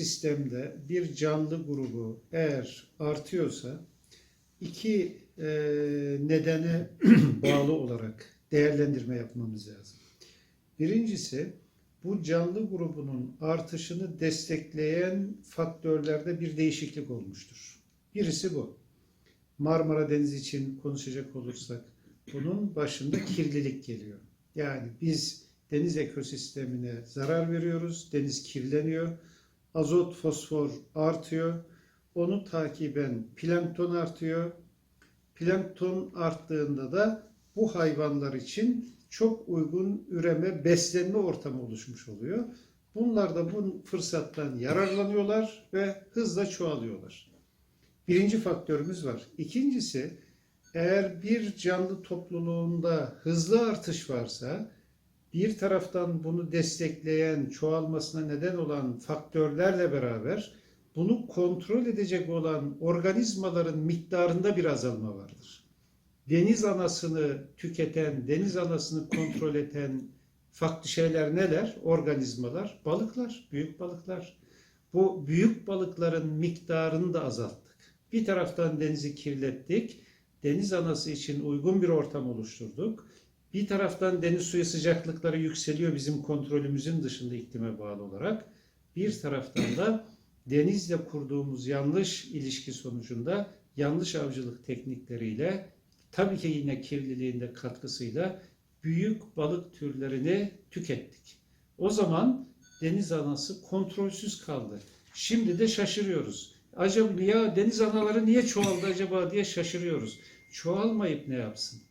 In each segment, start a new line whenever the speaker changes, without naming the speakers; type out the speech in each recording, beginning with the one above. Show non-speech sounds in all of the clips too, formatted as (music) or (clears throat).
ekosistemde bir canlı grubu eğer artıyorsa iki e, nedene (clears throat) bağlı olarak değerlendirme yapmamız lazım. Birincisi bu canlı grubunun artışını destekleyen faktörlerde bir değişiklik olmuştur. Birisi bu. Marmara Denizi için konuşacak olursak bunun başında kirlilik geliyor. Yani biz deniz ekosistemine zarar veriyoruz, deniz kirleniyor, azot, fosfor artıyor, onu takiben plankton artıyor. Plankton arttığında da bu hayvanlar için çok uygun üreme, beslenme ortamı oluşmuş oluyor. Bunlar da bu fırsattan yararlanıyorlar ve hızla çoğalıyorlar. Birinci faktörümüz var. İkincisi, eğer bir canlı topluluğunda hızlı artış varsa, bir taraftan bunu destekleyen, çoğalmasına neden olan faktörlerle beraber bunu kontrol edecek olan organizmaların miktarında bir azalma vardır. Deniz anasını tüketen, deniz anasını kontrol eden farklı şeyler neler? Organizmalar, balıklar, büyük balıklar. Bu büyük balıkların miktarını da azalttık. Bir taraftan denizi kirlettik, deniz anası için uygun bir ortam oluşturduk. Bir taraftan deniz suyu sıcaklıkları yükseliyor bizim kontrolümüzün dışında iklime bağlı olarak. Bir taraftan da denizle kurduğumuz yanlış ilişki sonucunda yanlış avcılık teknikleriyle tabii ki yine kirliliğin de katkısıyla büyük balık türlerini tükettik. O zaman deniz anası kontrolsüz kaldı. Şimdi de şaşırıyoruz. Acaba ya deniz anaları niye çoğaldı acaba diye şaşırıyoruz. Çoğalmayıp ne yapsın?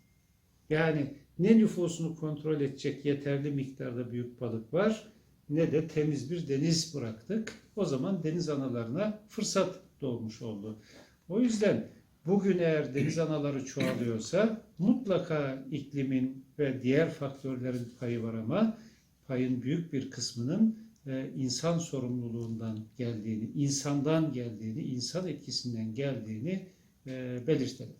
Yani ne nüfusunu kontrol edecek yeterli miktarda büyük balık var ne de temiz bir deniz bıraktık. O zaman deniz analarına fırsat doğmuş oldu. O yüzden bugün eğer deniz anaları çoğalıyorsa mutlaka iklimin ve diğer faktörlerin payı var ama payın büyük bir kısmının e, insan sorumluluğundan geldiğini, insandan geldiğini, insan etkisinden geldiğini e, belirtelim.